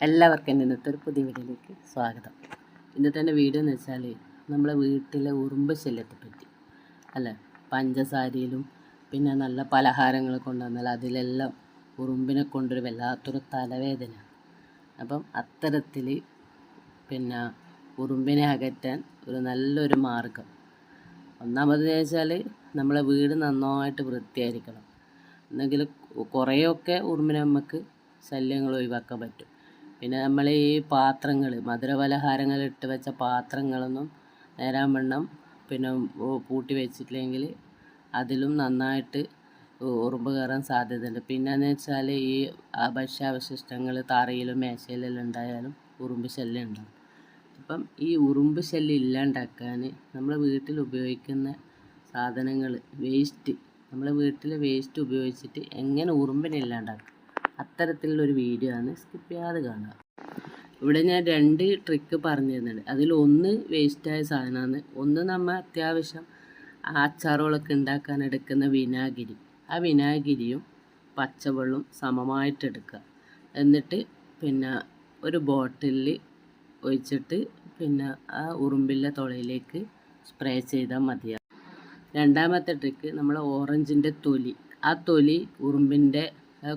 എല്ലാവർക്കും എന്റെ ഇന്നത്തെ ഒരു പുതിയ വീഡിയോയിലേക്ക് സ്വാഗതം. ഇന്നത്തെ എന്റെ വീഡിയോ എന്ന് വെച്ചാൽ നമ്മളെ വീട്ടിലെ ഉറുമ്പ് ശല്യത്തെ പറ്റി അല്ലേ? പഞ്ചസാരയിലും പിന്നെ നല്ല പലഹാരങ്ങൾ കൊണ്ടുവന്നാൽ അതിലെല്ലാം ഉറുമ്പിനെ കൊണ്ടൊരു വല്ലാത്തൊരു തലവേദന. അപ്പം അത്തരത്തിൽ പിന്നെ ഉറുമ്പിനെ അകറ്റാൻ ഒരു നല്ലൊരു മാർഗം. ഒന്നാമത് വെച്ചാൽ നമ്മളെ വീട് നന്നായിട്ട് വൃത്തിയായിരിക്കണം. എന്നെങ്കിൽ കുറേയൊക്കെ ഉറുമ്പിനെ നമുക്ക് ശല്യങ്ങൾ ഒഴിവാക്കാൻ പറ്റും. പിന്നെ നമ്മൾ ഈ പാത്രങ്ങൾ മധുരപലഹാരങ്ങൾ ഇട്ട് വെച്ച പാത്രങ്ങളൊന്നും നേരാൻ വണ്ണം പിന്നെ പൂട്ടി വെച്ചിട്ടില്ലെങ്കിൽ അതിലും നന്നായിട്ട് ഉറുമ്പ് കയറാൻ സാധ്യതയുണ്ട്. പിന്നെയെന്ന് വെച്ചാൽ ഈ ഭക്ഷ്യാവശിഷ്ടങ്ങൾ തറയിലും മേശയിലെല്ലാം ഉണ്ടായാലും ഉറുമ്പ് ശല്യം ഉണ്ടാകും അപ്പം ഈ ഉറുമ്പ് ശല്യം ഇല്ലാണ്ടാക്കാൻ നമ്മൾ വീട്ടിൽ ഉപയോഗിക്കുന്ന സാധനങ്ങൾ വേസ്റ്റ് നമ്മൾ വീട്ടിലെ വേസ്റ്റ് ഉപയോഗിച്ചിട്ട് എങ്ങനെ ഉറുമ്പിനെ ഇല്ലാണ്ടാക്കാം? അത്തരത്തിലുള്ളൊരു വീഡിയോ ആണ് സ്കിപ്പ് ചെയ്യാതെ കാണുക. ഇവിടെ ഞാൻ രണ്ട് ട്രിക്ക് പറഞ്ഞു തരുന്നുണ്ട് അതിൽ ഒന്ന് വേസ്റ്റായ സാധനമാണ്. ഒന്ന് നമ്മൾ അത്യാവശ്യം അച്ചാറുകളൊക്കെ ഉണ്ടാക്കാൻ എടുക്കുന്ന വിനാഗിരി. ആ വിനാഗിരിയും പച്ചവെള്ളവും സമമായിട്ട് എടുക്കുക. എന്നിട്ട് പിന്നെ ഒരു ബോട്ടിലിൽ ഒഴിച്ചിട്ട് പിന്നെ ആ ഉറുമ്പിന്റെ തുളയിലേക്ക് സ്പ്രേ ചെയ്താൽ മതിയാവും. രണ്ടാമത്തെ ട്രിക്ക് നമ്മൾ ഓറഞ്ചിന്റെ തൊലി. ആ തൊലി ഉറുമ്പിന്റെ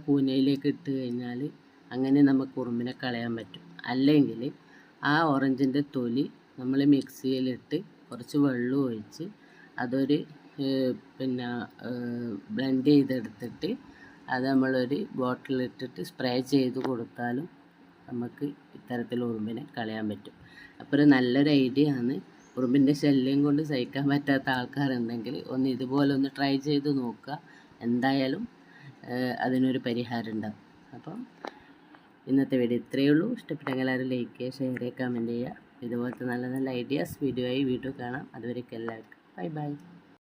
കൂനയിലേക്ക് ഇട്ട് കഴിഞ്ഞാൽ അങ്ങനെ നമുക്ക് ഉറുമ്പിനെ കളയാൻ പറ്റും. അല്ലെങ്കിൽ ആ ഓറഞ്ചിന്റെ തൊലി നമ്മൾ മിക്സിയിലിട്ട് കുറച്ച് വെള്ളം ഒഴിച്ച് അതൊരു പിന്നെ ബ്ലെൻഡ് ചെയ്തെടുത്തിട്ട് അത് നമ്മളൊരു ബോട്ടിലിട്ടിട്ട് സ്പ്രേ ചെയ്ത് കൊടുത്താലും നമുക്ക് ഇത്തരത്തിൽ ഉറുമ്പിനെ കളയാൻ പറ്റും. അപ്പോൾ ഒരു നല്ലൊരു ഐഡിയ ആണ്. ഉറുമ്പിന്റെ ശല്യം കൊണ്ട് സഹിക്കാൻ പറ്റാത്ത ആൾക്കാരുണ്ടെങ്കിൽ ഒന്ന് ഇതുപോലെ ഒന്ന് ട്രൈ ചെയ്ത് നോക്കുക. എന്തായാലും അതിനൊരു പരിഹാരം ഉണ്ടാകും അപ്പം ഇന്നത്തെ വീഡിയോ ഇത്രയേ ഉള്ളൂ. ഇഷ്ടപ്പെട്ടെങ്കിൽ എല്ലാവരും ലൈക്ക് ചെയ്യുക ഷെയർ ചെയ്യുക കമന്റ് ചെയ്യുക. ഇതുപോലത്തെ നല്ല നല്ല ഐഡിയാസ് വീഡിയോ ആയി വീഡിയോ കാണാം. അതുവരേക്കും എല്ലാവർക്കും. Bye bye